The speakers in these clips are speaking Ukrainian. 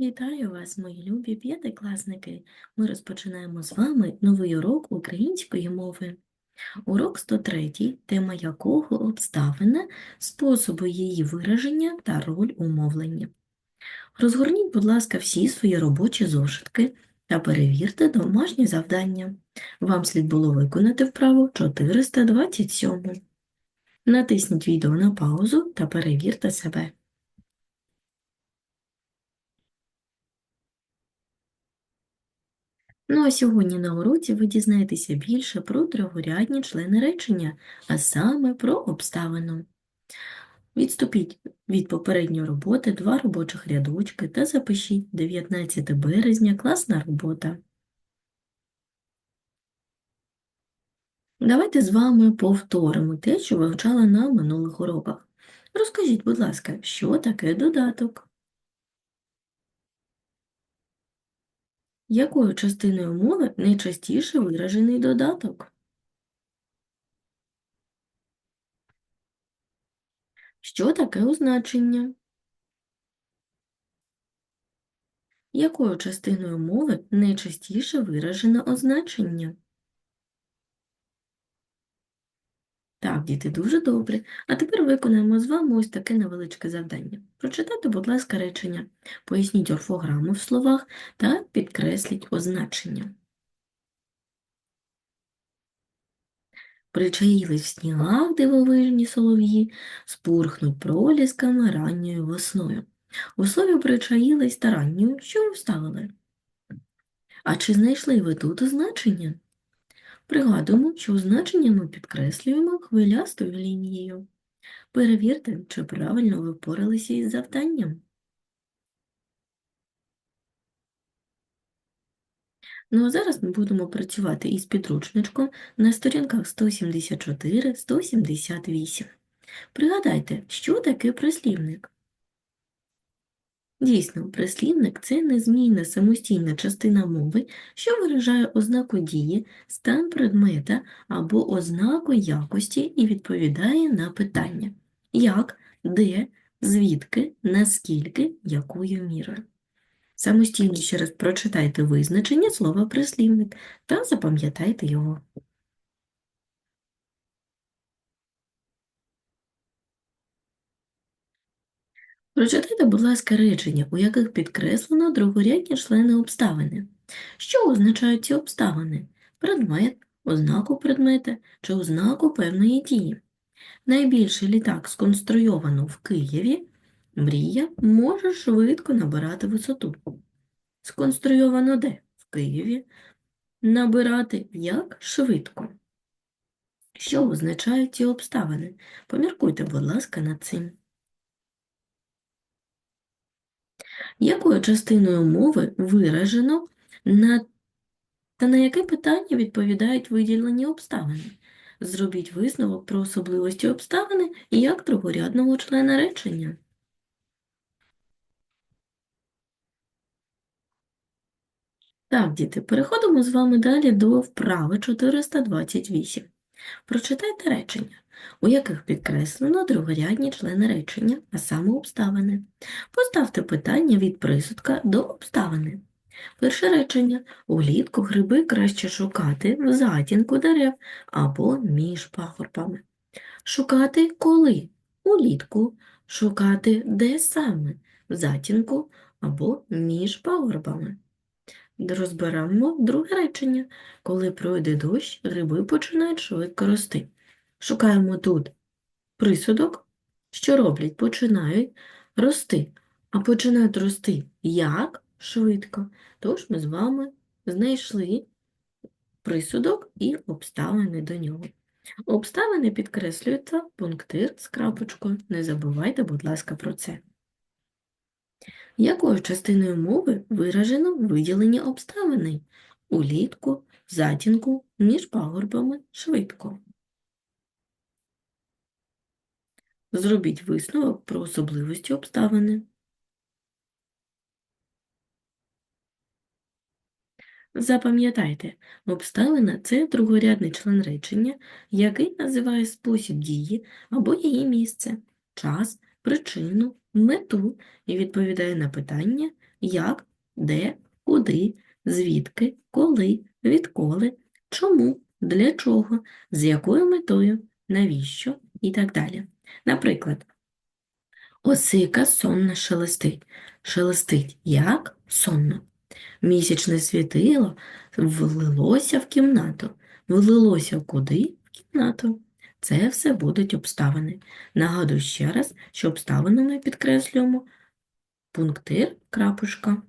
Вітаю вас, мої любі п'ятикласники! Ми розпочинаємо з вами новий урок української мови. Урок 103, тема якого обставина, способи її вираження та роль умовлення. Розгорніть, будь ласка, всі свої робочі зошитки та перевірте домашні завдання. Вам слід було виконати вправу 427. Натисніть відео на паузу та перевірте себе. Ну а сьогодні на уроці ви дізнаєтеся більше про другорядні члени речення, а саме про обставину. Відступіть від попередньої роботи два робочих рядочки та запишіть 19 березня класна робота. Давайте з вами повторимо те, що вивчали на минулих уроках. Розкажіть, будь ласка, що таке додаток? Якою частиною мови найчастіше виражений додаток? Що таке означення? Якою частиною мови найчастіше виражене означення? Так, діти, дуже добре. А тепер виконаємо з вами ось таке невеличке завдання. Прочитайте, будь ласка, речення, поясніть орфограму в словах та підкресліть означення. Причаїлись в снігах дивовижні солов'ї, спурхнуть пролісками ранньою весною. У слові причаїлись та ранньою, що ви вставили? А чи знайшли ви тут означення? Пригадуємо, що означення ми підкреслюємо хвилястою лінією. Перевірте, чи правильно ви впоралися із завданням. Ну а зараз ми будемо працювати із підручничком на сторінках 174-178. Пригадайте, що таке прислівник? Дійсно, прислівник – це незмінна самостійна частина мови, що виражає ознаку дії, стан предмета або ознаку якості і відповідає на питання як, де, звідки, наскільки, якою мірою. Самостійно ще раз прочитайте визначення слова прислівник та запам'ятайте його. Прочитайте, будь ласка, речення, у яких підкреслено другорядні члени обставини. Що означають ці обставини? Предмет, ознаку предмета чи ознаку певної дії. Найбільший літак сконструйовано в Києві, мрія може швидко набирати висоту. Сконструйовано де? В Києві. Набирати як швидко. Що означають ці обставини? Поміркуйте, будь ласка, над цим. Якою частиною мови виражено на та на яке питання відповідають виділені обставини? Зробіть висновок про особливості обставини як другорядного члена речення. Так, діти, переходимо з вами далі до вправи 428. Прочитайте речення, у яких підкреслено другорядні члени речення, а саме обставини. Поставте питання від присудка до обставини. Перше речення. Улітку гриби краще шукати в затінку дерев або між пагорбами. Шукати коли? Улітку. Шукати де саме? В затінку або між пагорбами. Розберемо друге речення. Коли пройде дощ, гриби починають швидко рости. Шукаємо тут присудок, що роблять? Починають рости. А починають рости як? Швидко. Тож ми з вами знайшли присудок і обставини до нього. Обставини підкреслюються пунктир з крапочкою. Не забувайте, будь ласка, про це. Якою частиною мови виражено виділення обставини? Улітку, затінку, між пагорбами, швидко. Зробіть висновок про особливості обставини. Запам'ятайте, обставина – це другорядний член речення, який називає спосіб дії або її місце, час, причину, мету і відповідає на питання, як, де, куди, звідки, коли, відколи, чому, для чого, з якою метою, навіщо і так далі. Наприклад, осика сонно шелестить. Шелестить як сонно. Місячне світило влилося в кімнату. Влилося куди? В кімнату. Це все будуть обставини. Нагадую ще раз, що обставину ми підкреслюємо пунктир крапочка.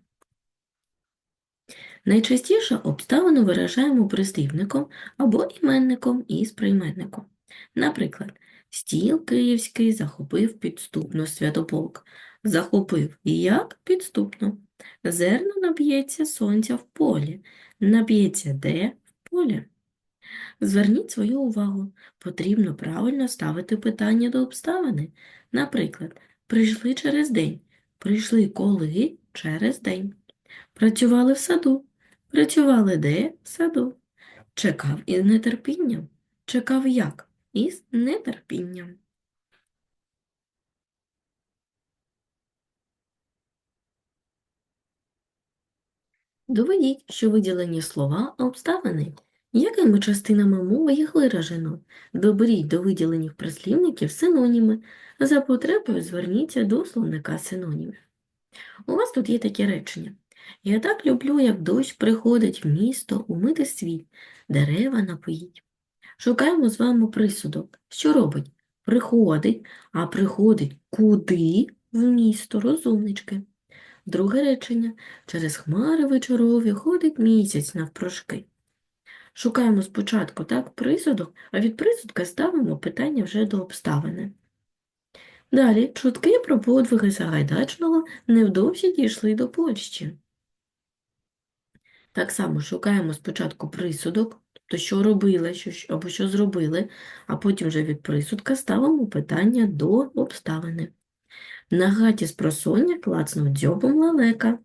Найчастіше обставину виражаємо прислівником або іменником із прийменником. Наприклад, стіл київський захопив підступно святополк. Захопив як підступно. Зерно наб'ється сонця в полі. Наб'ється де? В полі. Зверніть свою увагу, потрібно правильно ставити питання до обставини. Наприклад, прийшли через день. Прийшли коли? Через день. Працювали в саду. Працювали де? В саду. Чекав із нетерпінням. Чекав як? Із нетерпінням. Доведіть, що виділені слова – обставини. Якими частинами мови їх виражено? Доберіть до виділених прислівників синоніми. За потребою зверніться до словника синонімів. У вас тут є такі речення. Я так люблю, як дощ приходить в місто умити світ, дерева напоїть. Шукаємо з вами присудок. Що робить? Приходить, а приходить куди? В місто, розумнички. Друге речення. Через хмари вечорові ходить місяць навпрошки. Шукаємо спочатку так присудок, а від присудка ставимо питання вже до обставини. Далі чутки про подвиги Сагайдачного невдовзі дійшли до Польщі. Так само шукаємо спочатку присудок, тобто що робили що, або що зробили, а потім вже від присудка ставимо питання до обставини. На гаті з просоння клацнув дзьобом лелека.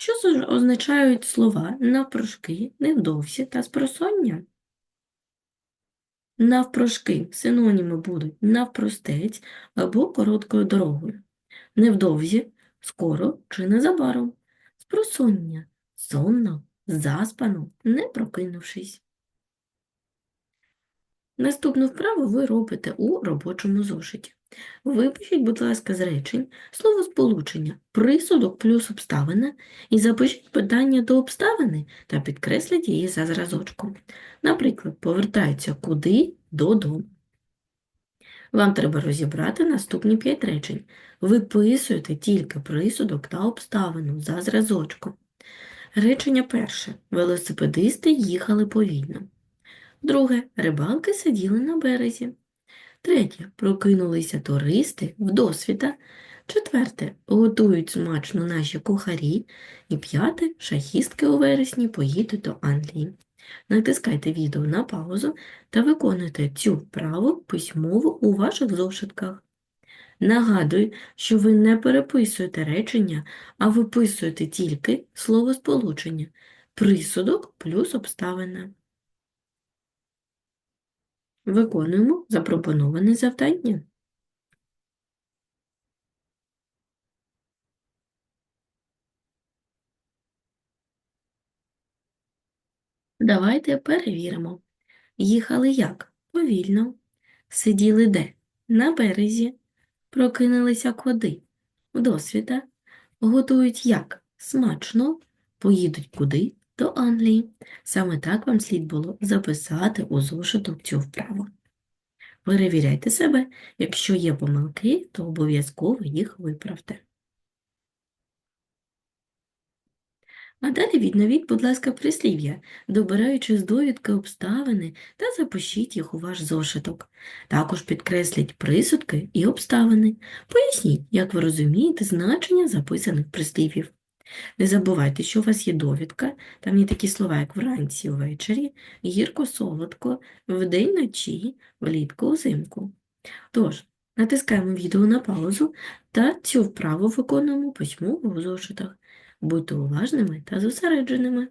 Що означають слова навпрошки, невдовзі та спросоння? Навпрошки синоніми будуть навпростець або короткою дорогою. Невдовзі, скоро чи незабаром. Спросоння, сонно, заспано, не прокинувшись. Наступну вправу ви робите у робочому зошиті. Випишіть, будь ласка, з речень словосполучення присудок плюс обставина і запишіть питання до обставини та підкресліть її за зразочком. Наприклад, повертаються куди додому. Вам треба розібрати наступні п'ять речень. Виписуєте тільки присудок та обставину за зразочком. Речення перше. Велосипедисти їхали повільно. Друге. Рибалки сиділи на березі. Третє. Прокинулися туристи вдосвіта. Четверте. Готують смачно наші кухарі. І п'яте. Шахістки у вересні поїдуть до Англії. Натискайте відео на паузу та виконуйте цю вправу письмово у ваших зошитках. Нагадую, що ви не переписуєте речення, а виписуєте тільки словосполучення, присудок плюс обставина. Виконуємо запропоноване завдання. Давайте перевіримо. Їхали як? Повільно. Сиділи де? На березі. Прокинулися куди? Вдосвіта. Готують як? Смачно. Поїдуть куди? До Англії. Саме так вам слід було записати у зошиток цю вправу. Перевіряйте себе. Якщо є помилки, то обов'язково їх виправте. А далі відновіть, будь ласка, прислів'я, добираючи з довідки обставини та запишіть їх у ваш зошиток. Також підкресліть присудки і обставини. Поясніть, як ви розумієте значення записаних прислів'їв. Не забувайте, що у вас є довідка, там є такі слова, як вранці, ввечері, гірко, солодко, вдень ночі, влітку, узимку. Тож, натискаємо відео на паузу та цю вправу виконуємо письмово у зошитах. Будьте уважними та зосередженими.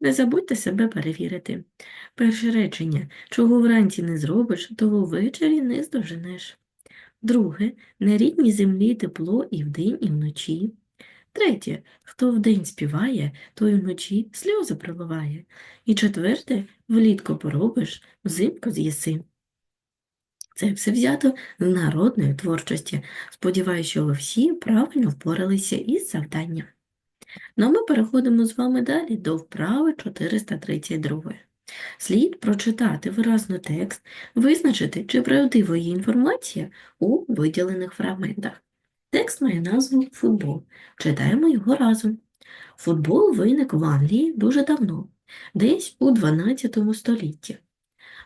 Не забудьте себе перевірити. Перше речення чого вранці не зробиш, того ввечері не здоженеш. Друге на рідній землі тепло і вдень, і вночі. Третє хто вдень співає, той вночі сльози проливає. І четверте влітку поробиш, взимку з'їси. Це все взято з народної творчості. Сподіваюся, що ви всі правильно впоралися із завданням. Ну ми переходимо з вами далі до вправи 432. Слід прочитати виразно текст, визначити, чи правдива є інформація у виділених фрагментах. Текст має назву Футбол. Читаємо його разом. Футбол виник в Англії дуже давно, десь у 12 столітті.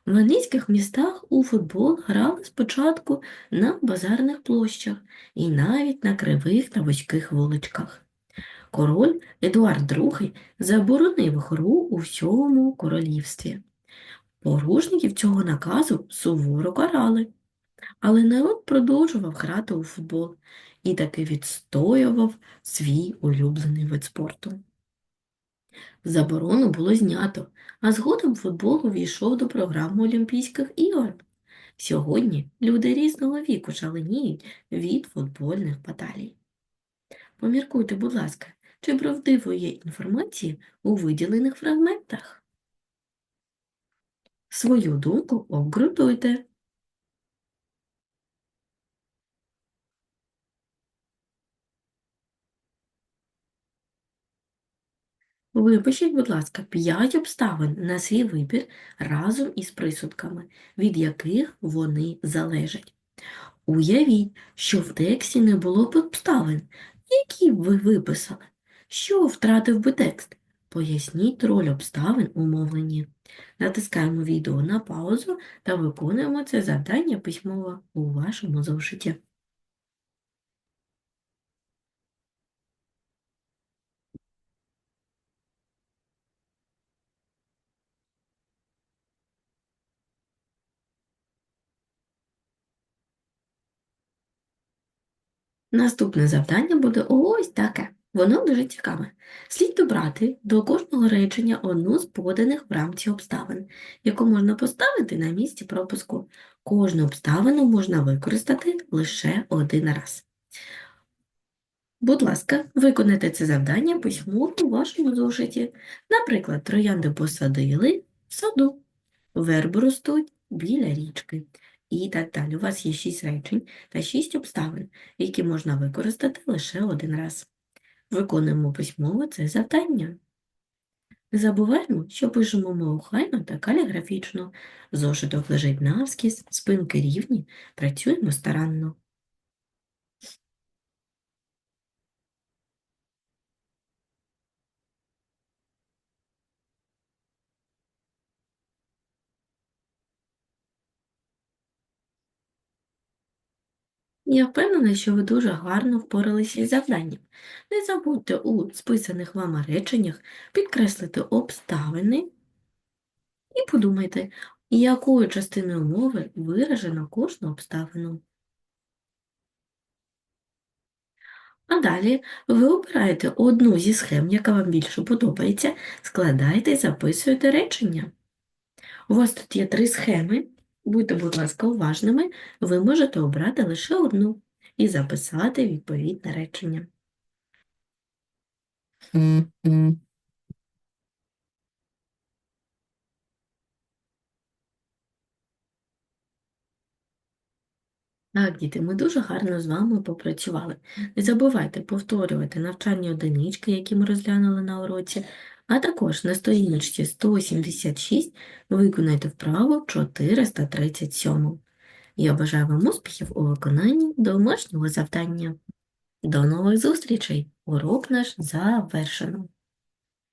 В англійських містах у футбол грали спочатку на базарних площах і навіть на кривих та вузьких вуличках. Король Едуард II заборонив гру у всьому королівстві. Порушників цього наказу суворо карали, але народ продовжував грати у футбол і таки відстоював свій улюблений вид спорту. Заборону було знято, а згодом футбол увійшов до програми Олімпійських ігор. Сьогодні люди різного віку шаленіють від футбольних баталій. Поміркуйте, будь ласка, чи правдиво є інформація у виділених фрагментах? Свою думку обґрунтуйте. Випишіть, будь ласка, 5 обставин на свій вибір разом із присудками, від яких вони залежать. Уявіть, що в тексті не було б обставин, які б ви виписали. Що втратив би текст? Поясніть роль обставин у мовленні. Натискаємо відео на паузу та виконуємо це завдання письмово у вашому зошиті. Наступне завдання буде ось таке. Воно дуже цікаве. Слід добрати до кожного речення одну з поданих в рамці обставин, яку можна поставити на місці пропуску. Кожну обставину можна використати лише один раз. Будь ласка, виконайте це завдання письмово у вашому зошиті. Наприклад, троянди посадили в саду, верби ростуть біля річки і так далі. У вас є 6 речень та 6 обставин, які можна використати лише один раз. Виконуємо письмово це завдання. Не забуваємо, що пишемо ми охайно та каліграфічно. Зошиток лежить навскіз, спинки рівні, працюємо старанно. Я впевнена, що ви дуже гарно впоралися із завданням. Не забудьте у списаних вами реченнях підкреслити обставини і подумайте, якою частиною мови виражено кожну обставину. А далі ви обираєте одну зі схем, яка вам більше подобається, складаєте і записуєте речення. У вас тут є три схеми. Будьте, будь ласка, уважними, ви можете обрати лише одну і записати відповідне речення. Так, діти, ми дуже гарно з вами попрацювали. Не забувайте повторювати навчальні одинички, які ми розглянули на уроці, а також на сторіночці 176 виконайте вправу 437. Я бажаю вам успіхів у виконанні домашнього завдання. До нових зустрічей! Урок наш завершено.